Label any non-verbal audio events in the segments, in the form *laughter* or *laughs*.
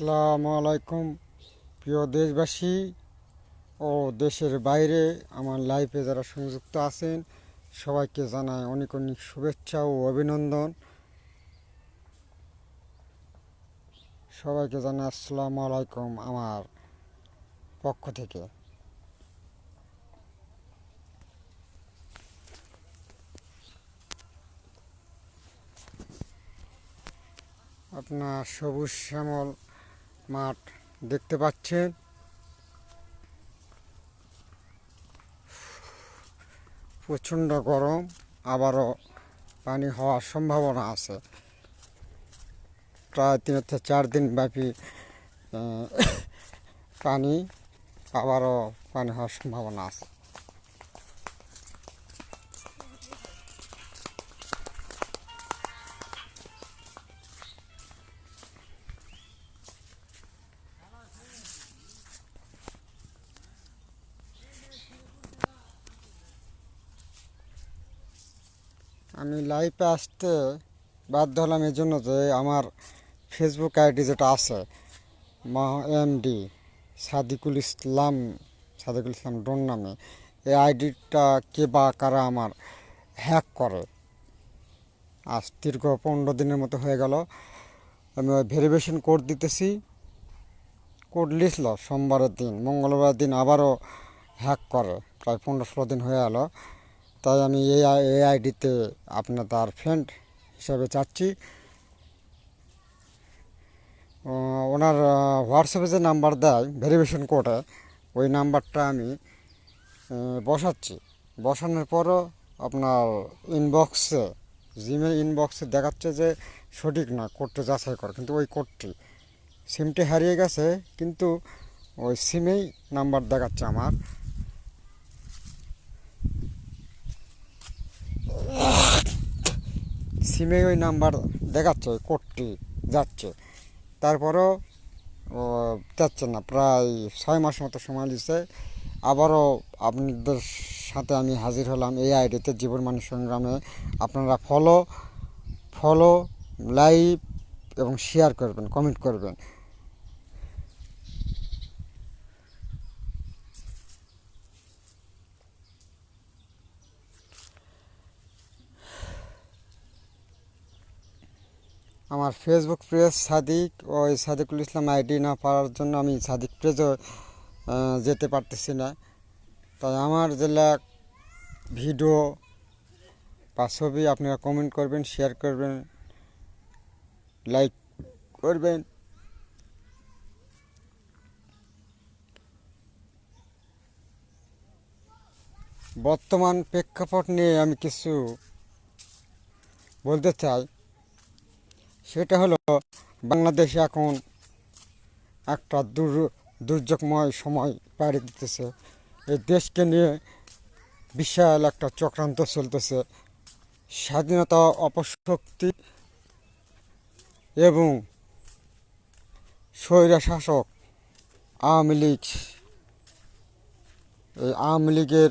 আসসালামু আলাইকুম। প্রিয় দেশবাসী ও দেশের বাইরে আমার লাইফে যারা সংযুক্ত আছেন, সবাইকে জানাই অনেক অনেক শুভেচ্ছা ও অভিনন্দন। সবাইকে জানাই আসসালামু আলাইকুম আমার পক্ষ থেকে। আপনার সবুজ শ্যামল মাঠ দেখতে পাচ্ছেন। প্রচণ্ড গরম, আবারও পানি হওয়ার সম্ভাবনা আছে। প্রায় তিন থেকে চার দিন ব্যাপী পানি, আবারও পানি হওয়ার সম্ভাবনা আছে। আমি লাইভে আসতে বাধ্য হলাম এই জন্য যে আমার ফেসবুক আইডি যেটা আছে মা এমডি সাদিকুল ইসলাম সাদিকুল ইসলাম ডন নামে, এই আইডিটা কে বা কারা আমার হ্যাক করে। আজ দীর্ঘ পনেরো দিনের মতো হয়ে গেল। আমি ভেরিফিকেশন কোড দিতেছি। কোড লিখল, সোমবারের দিন মঙ্গলবার দিন আবারও হ্যাক করে। প্রায় পনেরো ষোলো দিন হয়ে গেল তাই আমি এই এই আইডিতে আপনার তার ফ্রেন্ড হিসাবে চাচ্ছি। ওনার হোয়াটসঅ্যাপে যে নাম্বার দেয় ভেরিফিকেশন কোডে ওই নাম্বারটা আমি বসাচ্ছি। বসানোর পরও আপনার ইনবক্সে জিমেল ইনবক্সে দেখাচ্ছে যে সঠিক না কোডটা যাচাই করে। কিন্তু ওই কোডটি সিমটি হারিয়ে গেছে, কিন্তু ওই সিমেই নাম্বার দেখাচ্ছে আমার। সিমে ওই নাম্বার দেখাচ্ছে কোডটি যাচ্ছে। তারপরেও যাচ্ছে না, প্রায় ছয় মাস মতো সময় দিচ্ছে আবারও আপনাদের সাথে আমি হাজির হলাম এই আইডিতে, জীবন মানুষ সংগ্রামে। আপনারা ফলো ফলো লাইভ এবং শেয়ার করবেন কমেন্ট করবেন। আমার ফেসবুক পেজ সাদিক ওই সাদিকুল ইসলাম আইডি না পাওয়ার জন্য আমি সাদিক পেজও যেতে পারতেছি না। তাই আমার জেলা ভিডিও বা ছবি আপনারা কমেন্ট করবেন শেয়ার করবেন লাইক করবেন। বর্তমান প্রেক্ষাপট নিয়ে আমি কিছু বলতে চাই। সেটা হলো বাংলাদেশে এখন একটা দুর, দুর্যোগময় সময় পাড়ি দিতেছে। এই দেশকে নিয়ে বিশাল একটা চক্রান্ত চলতেছে। স্বাধীনতা, অপশক্তি এবং স্বৈরা শাসক আওয়ামী লীগ। এই আওয়ামী লীগের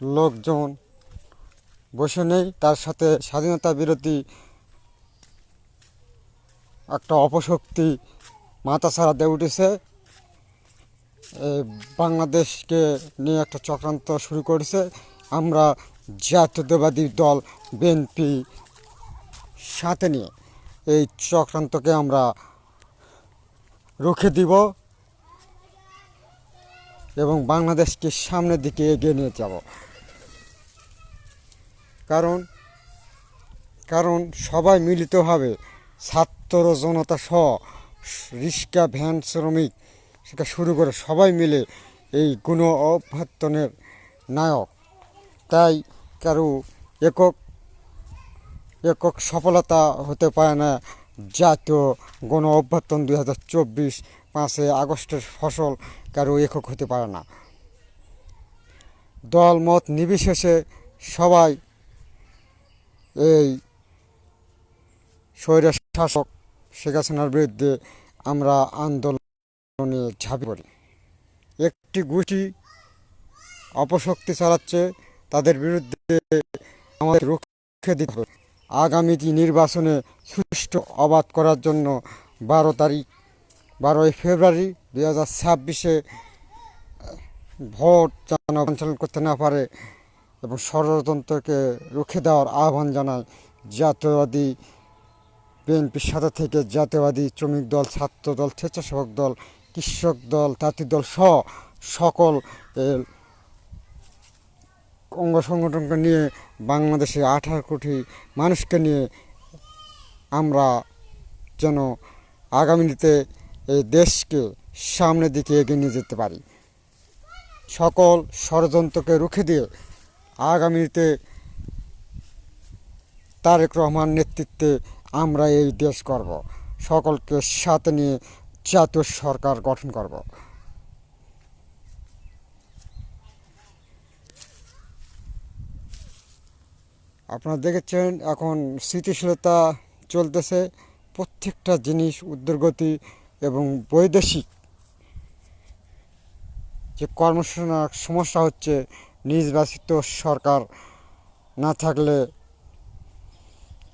লোকজন বসে নেই, তার সাথে স্বাধীনতা বিরোধী একটা অপশক্তি মাথা ছাড়াতে উঠেছে। বাংলাদেশকে নিয়ে একটা চক্রান্ত শুরু করেছে। আমরা জাতীয়তাবাদী দল, বিএনপি সাথে নিয়ে এই চক্রান্তকে আমরা রুখে দিব এবং বাংলাদেশকে সামনের দিকে এগিয়ে নিয়ে যাব। কারণ কারণ সবাই মিলিতভাবে ছাত্র জনতা সহ রিক্সা, ভ্যান, শ্রমিক সেটা শুরু করে সবাই মিলে এই গুণ অভ্যর্থনের নায়ক। তাই কারও একক একক সফলতা হতে পারে না। জাতীয় গণ অভ্যর্থন দুই হাজার চব্বিশ পাঁচই আগস্টের ফসল কারও একক হতে পারে না। দল মত নির্বিশেষে সবাই এই স্বৈর শাসক শেখ হাসিনার বিরুদ্ধে আমরা আন্দোলনে ঝাঁপি পড়ি। একটি গোষ্ঠী অপশক্তি চালাচ্ছে, তাদের বিরুদ্ধে আমাদের রুখে দিতে হবে। আগামী নির্বাচনে সুষ্ঠু অবাধ করার জন্য বারো তারিখ, বারোই ফেব্রুয়ারি দুই হাজার ছাব্বিশে ভোট যেন সঞ্চালন করতে না পারে এবং ষড়যন্ত্রকে রুখে দেওয়ার আহ্বান জানায় জাতীয়বাদী বিএনপির সাথে থেকে জাতীয়বাদী শ্রমিক দল, ছাত্র দল, স্বেচ্ছাসেবক দল, কৃষক দল, তাঁতি দল সহ সকল অঙ্গ সংগঠনকে নিয়ে বাংলাদেশে আঠারো কোটি মানুষকে নিয়ে আমরা যেন আগামীতে এই দেশকে সামনের দিকে এগিয়ে নিয়ে যেতে পারি। সকল ষড়যন্ত্রকে রুখে দিয়ে আগামীতে তারেক রহমান নেতৃত্বে আমরা এই দেশ করব। সকলকে সাথে নিয়ে জাতীয় সরকার গঠন করব। আপনারা দেখেছেন, এখন স্থিতিশীলতা চলতেছে। প্রত্যেকটা জিনিস উদ্যোগতি এবং বৈদেশিক যে কর্মসূচনার সমস্যা হচ্ছে, নির্বাচিত সরকার না থাকলে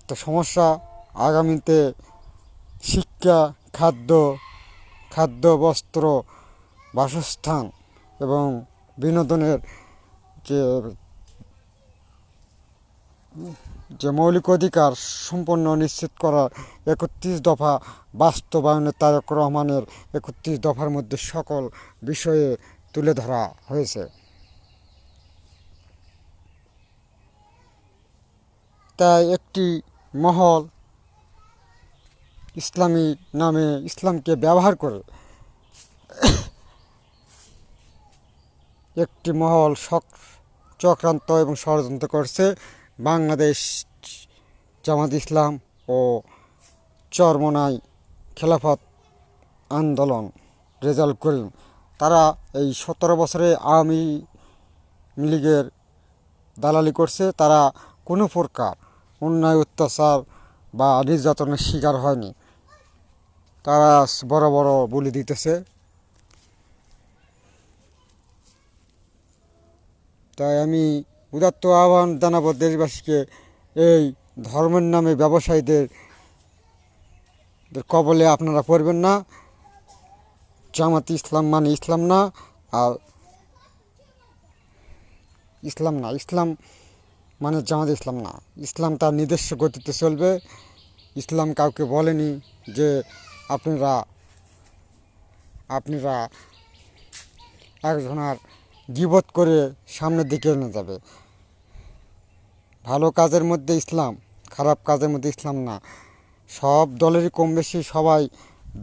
তো সমস্যা আগামীতে শিক্ষা, খাদ্য খাদ্য, বস্ত্র, বাসস্থান এবং বিনোদনের যে যে মৌলিক অধিকার সম্পন্ন নিশ্চিত করার একত্রিশ দফা বাস্তবায়নে তারেক রহমানের একত্রিশ দফার মধ্যে সকল বিষয়ে তুলে ধরা হয়েছে। তাই একটি মহল ইসলামী নামে ইসলামকে ব্যবহার করে একটি মহল সক- চক্রান্ত এবং ষড়যন্ত্র করছে বাংলাদেশ জামাত ইসলাম ও চরমনাই খেলাফত আন্দোলন রেজাল্ট করিম তারা এই সতেরো বছরে আওয়ামী লীগের দালালি করছে। তারা কোনো প্রকার অন্যায়, অত্যাচার বা নির্যাতনের শিকার হয়নি। তারা বড় বড় বলি দিতেছে। তাই আমি উদাত্ত আহ্বান জানাব দেশবাসীকে, এই ধর্মের নামে ব্যবসায়ীদের কবলে আপনারা পড়বেন না। জামাত ইসলাম মানে ইসলাম না, আর ইসলাম না, ইসলাম মানে জামাত ইসলাম না। ইসলাম তার নিজস্ব গতিতে চলবে। ইসলাম কাউকে বলেনি যে আপনারা আপনারা একজনার গিবত করে সামনের দিকে নিয়ে যাবে। ভালো কাজের মধ্যে ইসলাম, খারাপ কাজের মধ্যে ইসলাম না। সব দলেরই কম বেশি সবাই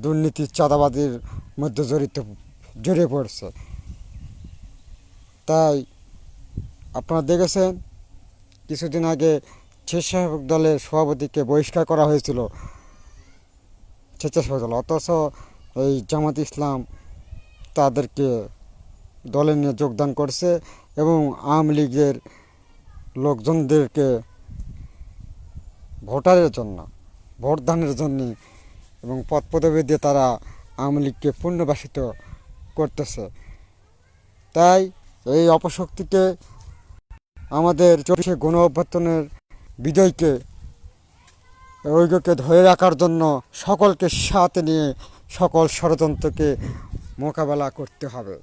দুর্নীতি চাঁদাবাদির মধ্যে জড়িত, জড়িয়ে পড়ছে। তাই আপনারা দেখেছেন, কিছুদিন আগে স্বেচ্ছাসেবক দলের সভাপতিকে বহিষ্কার করা হয়েছিল। স্বেচ্ছাসেবক দল অথচ এই জামাত ইসলাম তাদেরকে দলে নিয়ে যোগদান করছে এবং আওয়ামী লীগের লোকজনদেরকে ভোটারের জন্য ভোট দানের জন্য এবং পদ পদবি দিয়ে তারা আওয়ামী লীগকে পুনর্বাসিত করতেছে। তাই এই অপশক্তিকে আমাদের চব্বিশে গণ অভ্যর্থনের বিজয়কে ঐক্যকে ধরে রাখার জন্য সকলকে সাথে নিয়ে সকল ষড়যন্ত্রকে মোকাবেলা করতে হবে।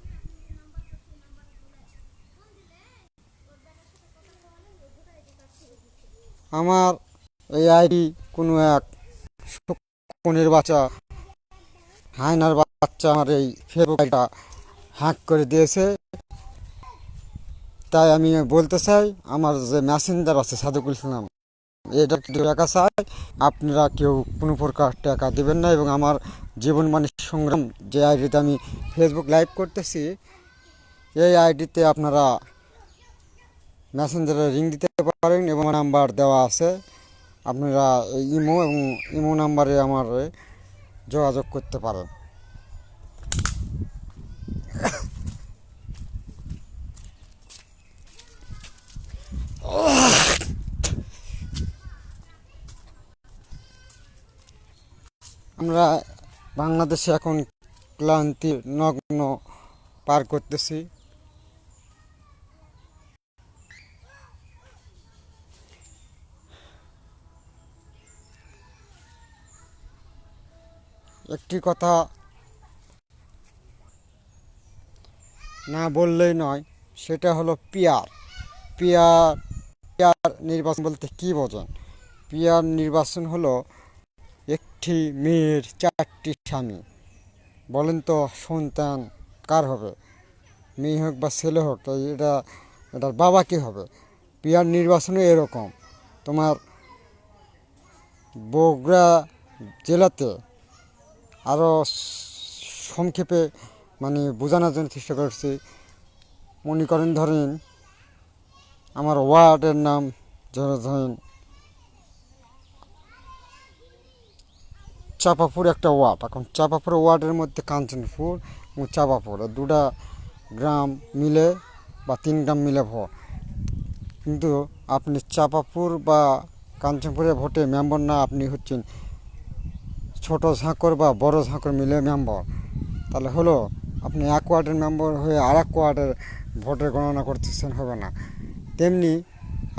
আমার এই আইডি কোনো এক কোনের বাচ্চা হায়নার বাচ্চা আমার এই ফেসবুক আইডিটা হ্যাক করে দিয়েছে। তাই আমি বলতে চাই, আমার যে মেসেঞ্জার আছে, সাদুকুল ইসলাম এটা টাকা চাই। আপনারা কেউ কোনো প্রকার টাকা দেবেন না এবং আমার জীবন মানে সংগ্রাম যে আইডিতে আমি ফেসবুক লাইভ করতেছি, এই আইডিতে আপনারা মেসেঞ্জারে রিং দিতে পারেন এবং নাম্বার দেওয়া আছে। আপনারা ইমো এবং ইমো নাম্বারে আমার যোগাযোগ করতে পারেন। আমরা বাংলাদেশে এখন ক্লান্তি নগ্ন পার করতেছি। একটি কথা না বললেই নয়, সেটা হলো পিয়ার পিয়ার পিয়ার নির্বাচন বলতে কি বোঝেন? পিয়ার নির্বাচন হলো একটি মেয়ের চারটি স্বামী। বলেন তো, সন্তান কার হবে? মেয়ে হোক বা ছেলে হোক এটা, এটার বাবা কি হবে? পিয়ার নির্বাচনও এরকম। তোমার বগুড়া জেলাতে আরও সংক্ষেপে মানে বোঝানোর জন্য চেষ্টা করছি। মনে করেন, ধরেন, আমার ওয়ার্ডের নাম ধরে ধরেন চাপাপুর একটা ওয়ার্ড। এখন চাপাপুর ওয়ার্ডের মধ্যে কাঞ্চনপুর, এবং চাপাপুর দুটা গ্রাম মিলে বা তিন গ্রাম মিলে ভোট। কিন্তু আপনি চাপাপুর বা কাঞ্চনপুরে ভোটে মেম্বার না, আপনি হচ্ছেন ছোট ঝাঁকর বা বড় ঝাঁকর মিলে মেম্বার। তাহলে হলো, আপনি এক ওয়ার্ডের মেম্বার হয়ে আর এক ওয়ার্ডের ভোটের গণনা করতেছেন, হবে না। তেমনি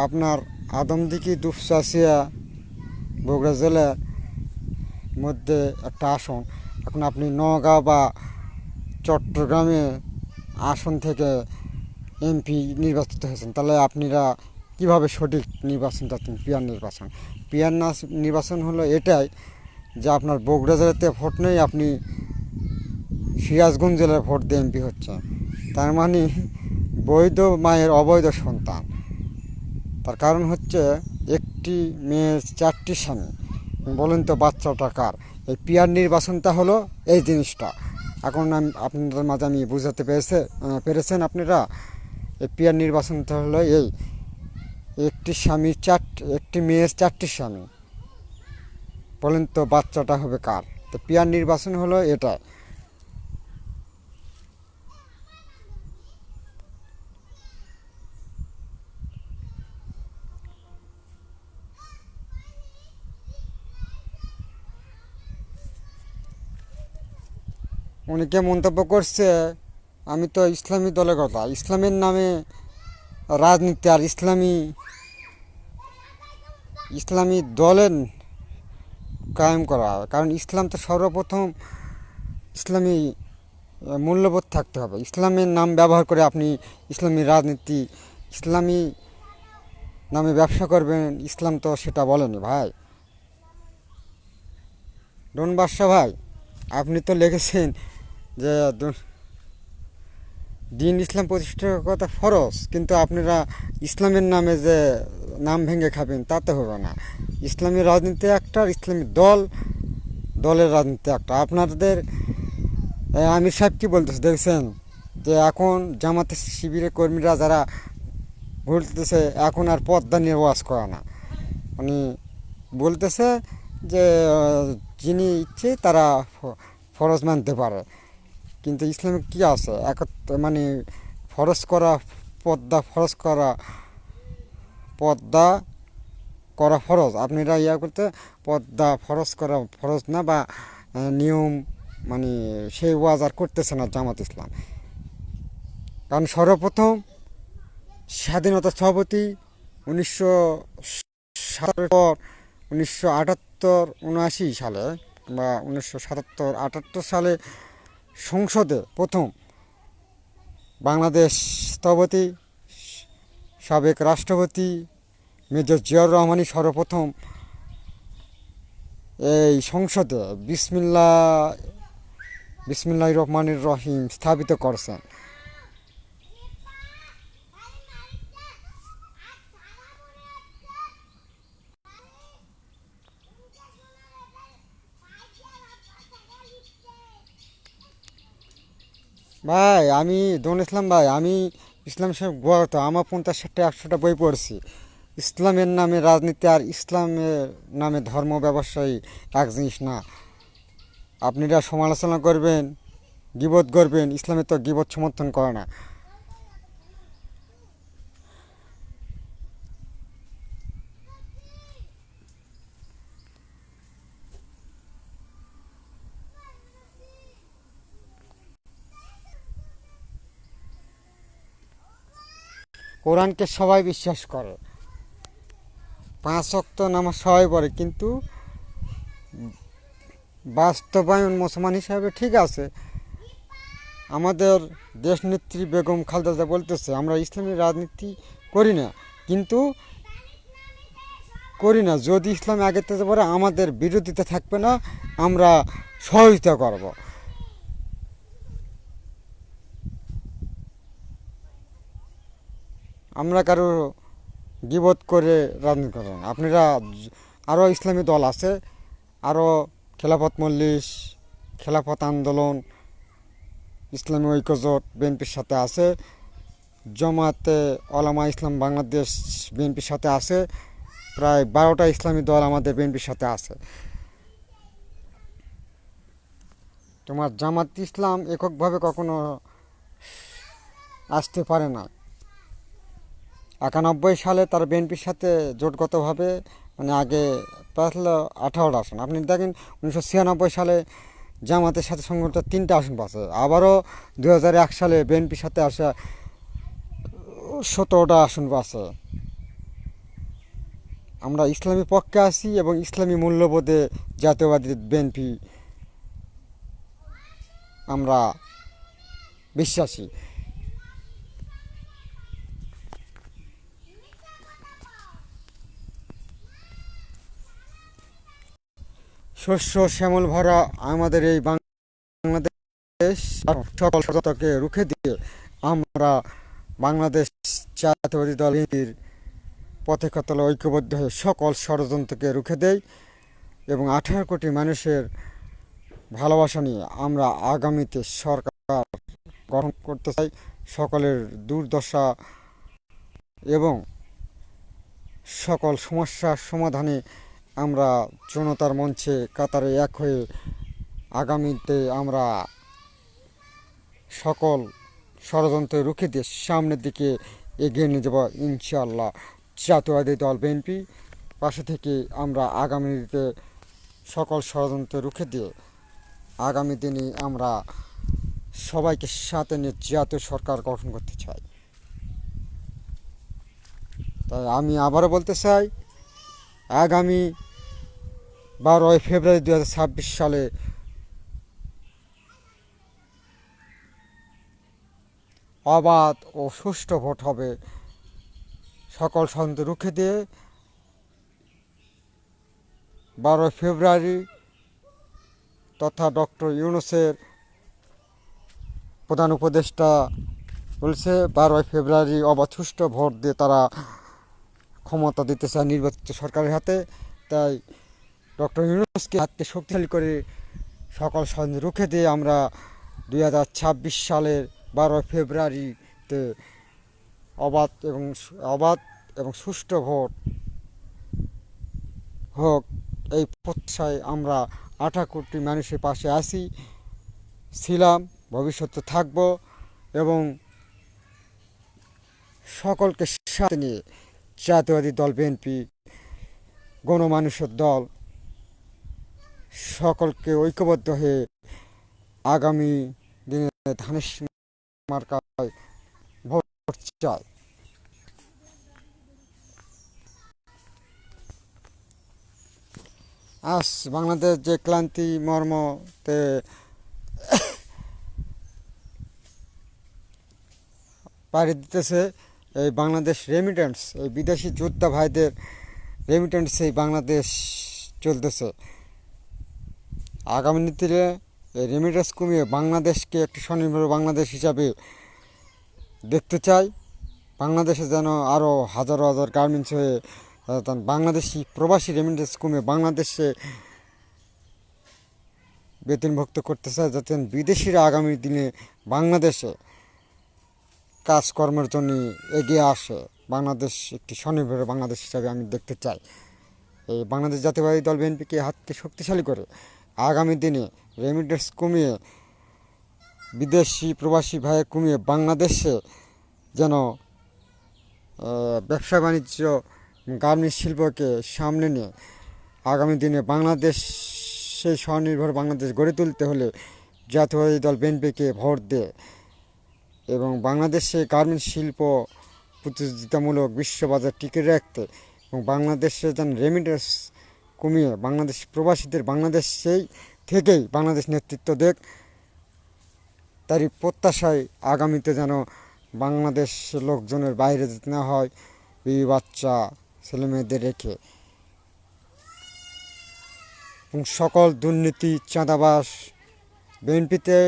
আপনার আদমদিঘি দুপচাচিয়া বগুড়া জেলার মধ্যে একটা আসন। এখন আপনি নওগাঁ বা চট্টগ্রামে আসন থেকে এমপি নির্বাচিত হয়েছেন, তাহলে আপনারা কীভাবে সঠিক নির্বাচন চাচ্ছেন পিয়ার নির্বাচন? পিয়ার নির্বাচন হলো এটাই যে আপনার বগুড়া জেলাতে ভোট নেই, আপনি সিরাজগঞ্জ জেলার ভোট দিয়ে এমপি হচ্ছে তার মানে বৈধ মায়ের অবৈধ সন্তান। তার কারণ হচ্ছে একটি মেয়ের চারটি স্বামী। বলেন তো বাচ্চাটা কার? এই পিয়ার নির্বাচনটা হলো এই জিনিসটা। এখন আপনাদের মাঝে আমি বুঝাতে পেরেছে পেরেছেন আপনারা? এই পিয়ার নির্বাচনটা হলো এই। একটি স্বামী চার, একটি মেয়ের চারটি স্বামী। বলেন তো বাচ্চাটা হবে কার? তো পিয়ার নির্বাচন হলো এটা অনেকে মন্তব্য করছে, আমি তো ইসলামী দলের কথা। ইসলামের নামে রাজনীতি আর ইসলামী ইসলামী দলের কায়েম করা কারণ ইসলাম তো সর্বপ্রথম ইসলামী মূল্যবোধ থাকতে হবে। ইসলামের নাম ব্যবহার করে আপনি ইসলামী রাজনীতি, ইসলামী নামে ব্যবসা করবেন। ইসলাম তো সেটা বলেনি ভাই। ডন বাদশা ভাই, আপনি তো লিখেছেন যে দিন ইসলাম প্রতিষ্ঠার কথা ফরজ, কিন্তু আপনারা ইসলামের নামে যে নাম ভেঙে খাবেন তাতে হবে না। ইসলামী রাজনীতি একটা ইসলামী দল, দলের রাজনীতি একটা। আপনাদের আমির সাহেব কি বলতেছে দেখছেন? যে, এখন জামাতের শিবিরের কর্মীরা যারা বলতেছে এখন আর পদ্মা নিয়ে ওয়াজ করে না। মানে বলতেছে যে, যিনি ইচ্ছে তারা ফরজ মানতে পারে। কিন্তু ইসলামে কি আছে? এক মানে ফরজ করা, পদ্মা ফরজ করা, পদ্মা করা ফরজ। আপনারা ইয়া করতে, পদ্মা ফরজ করা ফরজ না বা নিয়ম মানে সেই ওয়াজ আর করতেছে না জামাত ইসলাম। কারণ সর্বপ্রথম স্বাধীনতা সভাপতি উনিশশো পর উনিশশো আটাত্তর উনআশি সালে বা উনিশশো সাতাত্তর আটাত্তর সালে সংসদে প্রথম বাংলাদেশ স্থপতি সাবেক রাষ্ট্রপতি মেজর জিয়াউর রহমানই সর্বপ্রথম এই সংসদে বিসমিল্লা বিসমিল্লাহ রহমানের রহিম স্থাপিত করছেন। ভাই, আমি দোন ইসলাম ভাই, আমি ইসলাম সাহেব গোয়াতে, আমার পঞ্চাশ ষাটটা একশোটা বই পড়ছি। ইসলামের নামে রাজনীতি আর ইসলামের নামে ধর্ম ব্যবসায়ী এক জিনিস না। আপনারা সমালোচনা করবেন, গিবত করবেন, ইসলামে তো গিবত সমর্থন করে না। কোরআনকে সবাই বিশ্বাস করে। পাঁচ অক্ত নামাজ সবাই পড়ে, কিন্তু বাস্তবায়ন মুসলমান হিসাবে ঠিক আছে। আমাদের দেশনেত্রী বেগম খালেদা জিয়া বলতেছে, আমরা ইসলামী রাজনীতি করি না, কিন্তু করি না। যদি ইসলাম আগে থেকে পরে আমাদের বিরোধিতা থাকবে না, আমরা সহযোগিতা করব। আমরা কারও গিবত করে রাজনীতি করেন না। আপনারা আরও ইসলামী দল আছে আরও খেলাফত মল্লিশ খেলাফত আন্দোলন, ইসলামী ঐক্যজোট, বিএনপির সাথে আছে জমাতে ওলামা ইসলাম বাংলাদেশ বিএনপির সাথে আছে, প্রায় বারোটা ইসলামী দল আমাদের বিএনপির সাথে আছে তোমার জামাত ইসলাম এককভাবে কখনো আসতে পারে না একানব্বই সালে তার বিএনপির সাথে জোটগতভাবে মানে আগে হলো আঠারোটা আসন। আপনি দেখেন উনিশশো ছিয়ানব্বই সালে জামাতের সাথে সংগঠিত তিনটা আসন পাচ্ছে। আবারও দু সালে বিএনপির সাথে আসা সতেরোটা আসন পাচ্ছে। আমরা ইসলামী পক্ষে আছি এবং ইসলামী মূল্যবোধে জাতীয়বাদী বিএনপি আমরা বিশ্বাসী। শস্য শ্যামল ভরা আমাদের এই বাংলাদেশ সকল সতকে রুখে দিয়ে আমরা বাংলাদেশ জাতীয়বাদী দলের পথে কতলে ঐক্যবদ্ধ হয়ে সকল ষড়যন্ত্রকে রুখে দেই এবং আঠারো কোটি মানুষের ভালোবাসা নিয়ে আমরা আগামীতে সরকার গঠন করতে চাই। সকলের দুর্দশা এবং সকল সমস্যার সমাধানে আমরা জনতার মঞ্চে কাতারে এক হয়ে আগামীতে আমরা সকল ষড়যন্ত্র রুখে দিয়ে সামনের দিকে এগিয়ে নিয়ে যাব ইনশাআল্লাহ। জাতীয়বাদী দল বিএনপি পাশে থেকে আমরা আগামীতে সকল ষড়যন্ত্র রুখে দিয়ে আগামী দিনে আমরা সবাইকে সাথে নিয়ে জাতীয় সরকার গঠন করতে চাই। তাই আমি আবারও বলতে চাই, আগামী বারোই ফেব্রুয়ারি দু হাজার ছাব্বিশ সালে। অবাধ ও সুষ্ঠু ভোট হবে। সকল সন্দেহ রুখে দিয়ে বারোই ফেব্রুয়ারি তথা ডক্টর ইউনুসের প্রধান উপদেষ্টা বলছে, বারোই ফেব্রুয়ারি অবাধ সুষ্ঠু ভোট দিয়ে তারা ক্ষমতা দিতে চায় নির্বাচিত সরকারের হাতে। তাই ডক্টর ইউনুসকে হাতকে শক্তিশালী করে সকল সন্দেহ রুখে দিয়ে আমরা দুই হাজার ছাব্বিশ সালের বারোই ফেব্রুয়ারিতে অবাধ এবং অবাধ এবং সুষ্ঠু ভোট হোক, এই প্রত্যাশায় আমরা আঠা কোটি মানুষের পাশে আছি, ছিলাম, ভবিষ্যতে থাকব এবং সকলকে সাথে নিয়ে জাতীয়বাদী দল, বিএনপি, গণমানুষের দল সকলকে ঐক্যবদ্ধ হয়ে আগামী দিনে ধানের মার্কায় ভোট চাই আজ বাংলাদেশ যে ক্লান্তি মর্মতে পাড়ি দিতেছে, এই বাংলাদেশ রেমিটেন্স এই বিদেশি যোদ্ধা ভাইদের রেমিটেন্স এই বাংলাদেশ চলতেছে। আগামী নীতিতে রেমিটেন্স কমিয়ে বাংলাদেশকে একটি স্বনির্ভর বাংলাদেশ হিসাবে দেখতে চাই। বাংলাদেশে যেন আরও হাজার হাজার গার্মেন্টস হয়ে বাংলাদেশি প্রবাসী রেমিটেন্স কমে বাংলাদেশে বেতনভুক্ত করতে চায়, যাতে বিদেশিরা আগামী দিনে বাংলাদেশে কাজকর্মের জন্য এগিয়ে আসে। বাংলাদেশ একটি স্বনির্ভর বাংলাদেশ হিসাবে আমি দেখতে চাই। এই বাংলাদেশ জাতীয়বাদী দল বিএনপিকে হাতকে শক্তিশালী করে আগামী দিনে রেমিটেন্স কমিয়ে বিদেশি প্রবাসী ভাই কমিয়ে বাংলাদেশে যেন ব্যবসা বাণিজ্য গার্মেন্টস শিল্পকে সামনে নিয়ে আগামী দিনে বাংলাদেশ সেই স্বনির্ভর বাংলাদেশ গড়ে তুলতে হলে জাতীয়বাদী দল বিএনপিকে ভোট দেয় এবং বাংলাদেশে গার্মেন্টস শিল্প প্রতিযোগিতামূলক বিশ্ববাজার টিকে রাখতে এবং বাংলাদেশে যেন রেমিটেন্স কমিয়ে বাংলাদেশ, প্রবাসীদের বাংলাদেশ সেই থেকেই বাংলাদেশ নেতৃত্ব দেখ তারই প্রত্যাশায় আগামীতে যেন বাংলাদেশ লোকজনের বাইরে যেতে না হয়, বিবি বাচ্চা, ছেলেমেয়েদের রেখে। এবং সকল দুর্নীতি, চাঁদাবাস, বিএনপিতে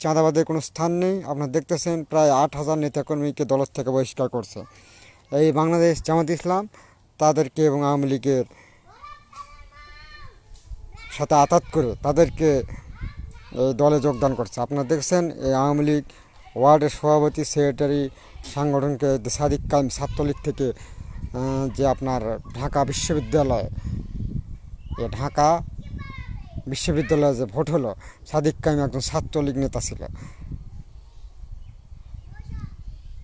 চাঁদাবাদের কোনো স্থান নেই। আপনারা দেখতেছেন প্রায় আট হাজার নেতাকর্মীকে দলের থেকে বহিষ্কার করছে। এই বাংলাদেশ জামাত ইসলাম তাদেরকে এবং আওয়ামী লীগের সাথে আতাত করে তাদেরকে এই দলে যোগদান করছে। আপনারা দেখছেন এই আওয়ামী লীগ ওয়ার্ডের সভাপতি, সেক্রেটারি সাংগঠনকে সাদিক কাইম ছাত্রলীগ থেকে যে আপনার ঢাকা বিশ্ববিদ্যালয়, এ, ঢাকা বিশ্ববিদ্যালয়ে যে ভোট হলো, সাদিক কাইম একজন ছাত্রলীগ নেতা ছিল।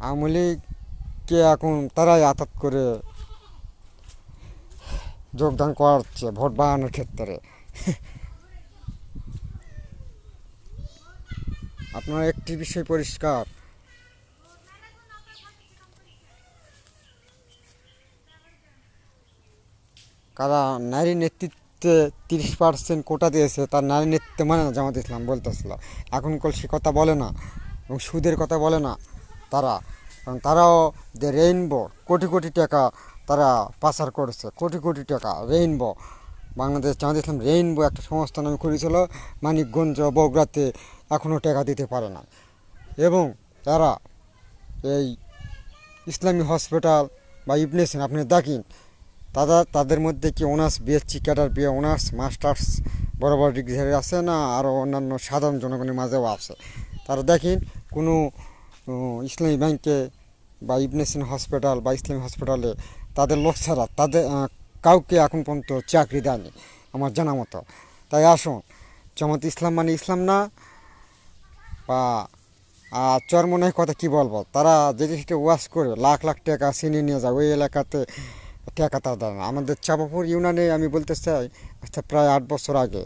আওয়ামী লীগকে এখন তারাই আতাত করে যোগদান করাচ্ছে ভোট বাড়ানোর ক্ষেত্রে। *laughs* আপনার একটি বিষয় পরিষ্কার। কারা নারী নেতৃত্বে তিরিশ পার্সেন্ট কোটা দিয়েছে, তার নারী নেতৃত্বে মানে না, জামাত ইসলাম বলতেছিল। এখন কল সে কথা বলে না এবং সুদের কথা বলে না তারা। কারণ তারাও যে রেইনবো কোটি কোটি টাকা তারা পাচার করেছে, কোটি কোটি টাকা রেইনবো বাংলাদেশ জামাত ইসলাম রেইনবো একটা সংস্থা নামে খুলেছিল। মানিকগঞ্জ, বগুড়াতে এখনও টাকা দিতে পারে না এবং তারা এই ইসলামী হসপিটাল বা ইবনেসিন, আপনি দেখেন তারা তাদের মধ্যে কি honours, BSc cadre BA honours, masters, বড় বড় ডিগ্রি আছে না আরও অন্যান্য সাধারণ জনগণের মাঝেও আছে? তারা দেখেন, কোনো ইসলামী ব্যাংকে বা ইবনেসিন হসপিটাল বা ইসলামী হসপিটালে তাদের লোক ছাড়া, তাদের কাউকে এখন পর্যন্ত চাকরি দেয়নি, আমার জানা মতো। তাই আসুন, জামাত ইসলাম মানে ইসলাম না, বা চরমনের কথা কি বলব? তারা যেটি সেটা ওয়াশ করে, লাখ লাখ টাকা ছিনিয়ে নিয়ে যায়, ওই এলাকাতে টাকা তারা দেয় না। আমাদের চাপাপুর ইউনিয়নে আমি বলতে চাই আচ্ছা প্রায় আট বছর আগে,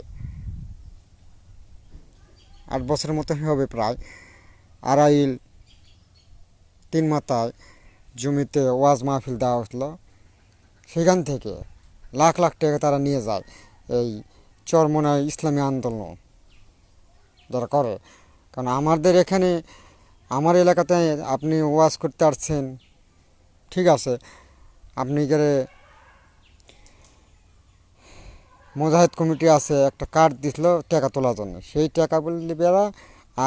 আট বছরের মতো হবে প্রায়, আড়াইল, তিন মাথায় জমিতে ওয়াজ মাহফিল দেওয়া হলো। সেখান থেকে লাখ লাখ টাকা তারা নিয়ে যায় এই চরমনায় ইসলামী আন্দোলন যারা করে। কারণ আমাদের এখানে, আমার এলাকাতে আপনি ওয়াজ করতে আসছেন, ঠিক আছে, আপনি গেলে মোজাহিদ কমিটি আছে, একটা কার্ড দিছিল টাকা তোলার জন্য। সেই টাকা বলে এরা,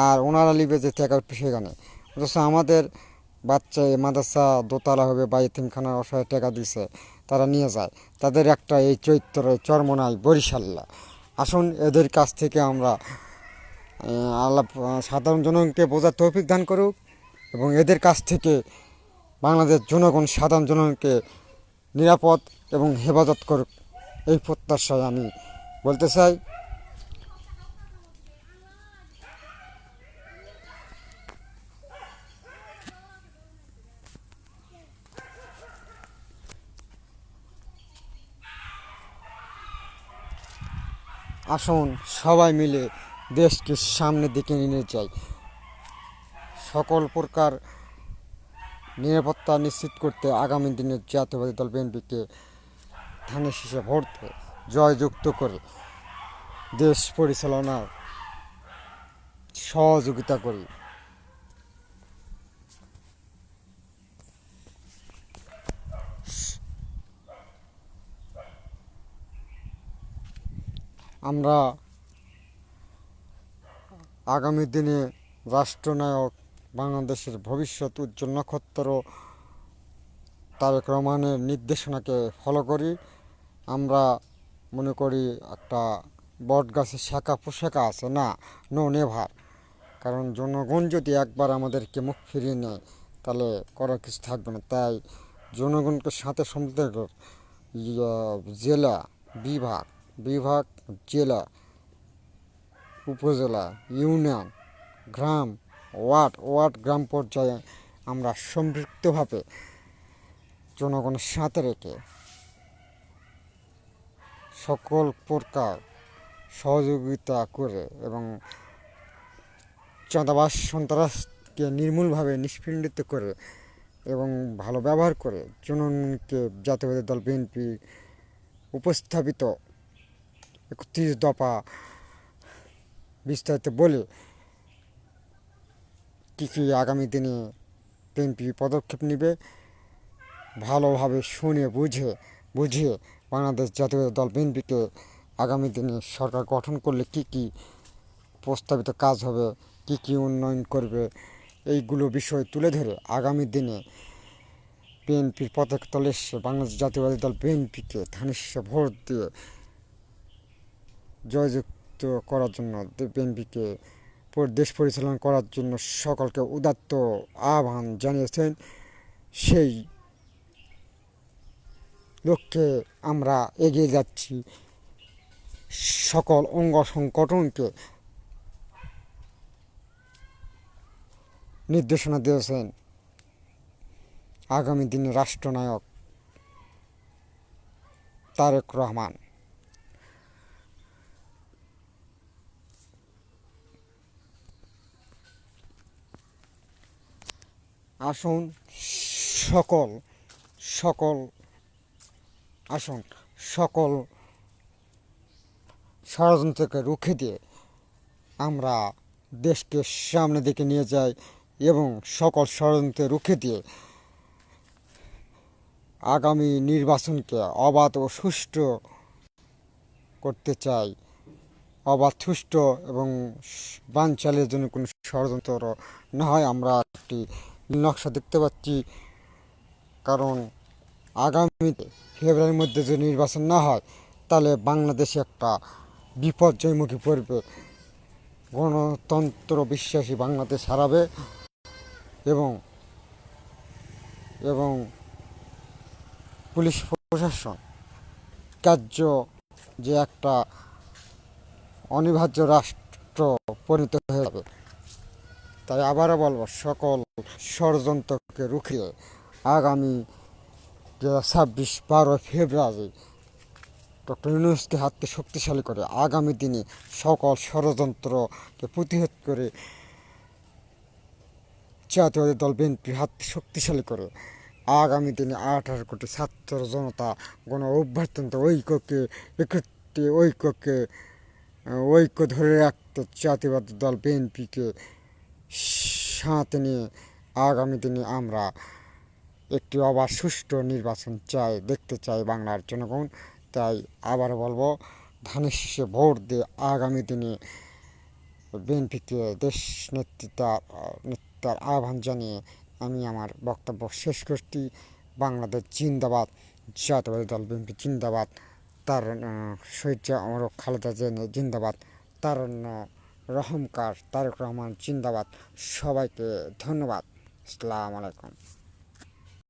আর ওনারা লিবে যে টাকা সেখানে। অথচ আমাদের বাচ্চা এ মাদ্রাসা দোতলা হবে বা এতিমখানা অসহায় টাকা দিছে, তারা নিয়ে যায়। তাদের একটা এই চৈত্র চরমনাই, বরিশাল্লা। আসুন এদের কাছ থেকে আমরা আল্লাহ সাধারণ জনগণকে বোঝার তৌফিক দান করুক এবং এদের কাছ থেকে বাংলাদেশ জনগণ, সাধারণ জনগণকে নিরাপদ এবং হেফাজত করুক। এই প্রত্যাশায় আমি বলতে চাই আসুন, সবাই মিলে দেশকে সামনের দিকে নিয়ে যাই। সকল প্রকার নিরাপত্তা নিশ্চিত করতে আগামী দিনে জাতীয়বাদী দল বিএনপিকে ধানের শীষে ভোট জয় জয়যুক্ত করে দেশ পরিচালনার সহযোগিতা করি। আমরা আগামী দিনে রাষ্ট্রনায়ক বাংলাদেশের ভবিষ্যৎ উজ্জ্বল নক্ষত্র তারেক রহমানের নির্দেশনাকে ফলো করি। আমরা মনে করি একটা বট গাছের শাখা পোশাখা আছে না? নো নেভার কারণ জনগণ যদি একবার আমাদেরকে মুখ ফিরিয়ে নেয়, তাহলে করার কিছু থাকবে না। তাই জনগণকে সাথে সমুদ্র জেলা, বিভাগ বিভাগ, জেলা, উপজেলা, ইউনিয়ন, গ্রাম, ওয়ার্ড ওয়ার্ড গ্রাম পর্যায়ে আমরা সম্পৃক্তভাবে জনগণের সাথে রেখে সকল প্রকার সহযোগিতা করে এবং চাঁদাবাস, সন্ত্রাসকে নির্মূলভাবে নিষ্পীড়িত করে এবং ভালো ব্যবহার করে জনগণকে জাতীয়বাদী দল, বিএনপি উপস্থাপিত একত্রিশ দফা বিস্তারিত বলে কী কী আগামী দিনে বিএনপি পদক্ষেপ নেবে ভালোভাবে শুনে বুঝে বুঝিয়ে বাংলাদেশ জাতীয় দল বিএনপিকে আগামী দিনে সরকার গঠন করলে কি কি প্রস্তাবিত কাজ হবে কি কি উন্নয়ন করবে এইগুলো বিষয় তুলে ধরে আগামী দিনে বিএনপির পতাকা তলে এসে বাংলাদেশ জাতীয়বাদী দল বিএনপিকে ধানিষ্য ভোট দিয়ে জয়যুক্ত করার জন্য বিএনপিকে দেশ পরিচালনা করার জন্য সকলকে উদাত্ত আহ্বান জানিয়েছেন। সেই লক্ষ্যে আমরা এগিয়ে যাচ্ছি। সকল অঙ্গ সংগঠনকে নির্দেশনা দিয়েছেন আগামী দিনে রাষ্ট্রনায়ক তারেক রহমান। আসুন সকল সকল আসুন সকল ষড়যন্ত্রকে রুখে দিয়ে আমরা দেশকে সামনে দিকে নিয়ে যাই এবং সকল ষড়যন্ত্র রুখে দিয়ে আগামী নির্বাচনকে অবাধ ও সুষ্ঠু করতে চাই। অবাধ, সুষ্ঠু এবং বানচালের জন্য কোনো ষড়যন্ত্র না হয়, আমরা একটি নকশা দেখতে পাচ্ছি। কারণ আগামীতে ফেব্রুয়ারির মধ্যে যদি নির্বাচন না হয়, তাহলে বাংলাদেশে একটা বিপর্যয়মুখী পড়বে। গণতন্ত্র বিশ্বাসী বাংলাদেশ হারাবে এবং এবং পুলিশ প্রশাসন কার্য যে একটা অনিবার্য রাষ্ট্র পরিণত হয়ে যাবে। তাই আবারও বলব, সকল ষড়যন্ত্রকে রুখিয়ে আগামী দু হাজার ছাব্বিশ বারো ফেব্রুয়ারি ডক্টর ইউনুসকে হাতকে শক্তিশালী করে আগামী দিনে সকল ষড়যন্ত্রকে প্রতিহত করে জাতীয় দল বিএনপির হাত শক্তিশালী করে আগামী দিনে আঠারো কোটি ছাত্র জনতা গণ অভ্যর্থন্ত ঐক্যকে, একটি ঐক্যকে ঐক্য ধরে রাখতে জাতীয়বাদী দল বিএনপিকে সাথে নিয়ে আগামী দিনে আমরা একটি অবাধ সুষ্ঠু নির্বাচন চাই, দেখতে চাই বাংলার জনগণ। তাই আবার বলব, ধানের শীষে ভোট দিয়ে আগামী দিনে বিএনপিকে দেশ নেতৃত্বার নেতৃত্বার আহ্বান জানিয়ে আমি আমার বক্তব্য শেষ করছি। বাংলাদেশ জিন্দাবাদ, জাতীয়বাদী দল বিএনপি জিন্দাবাদ, তার শহীদ আমার খালেদা জিন্দাবাদ, তার রহমকার তারেক রহমান জিন্দাবাদ। সবাইকে ধন্যবাদ। আসসালামু আলাইকুম।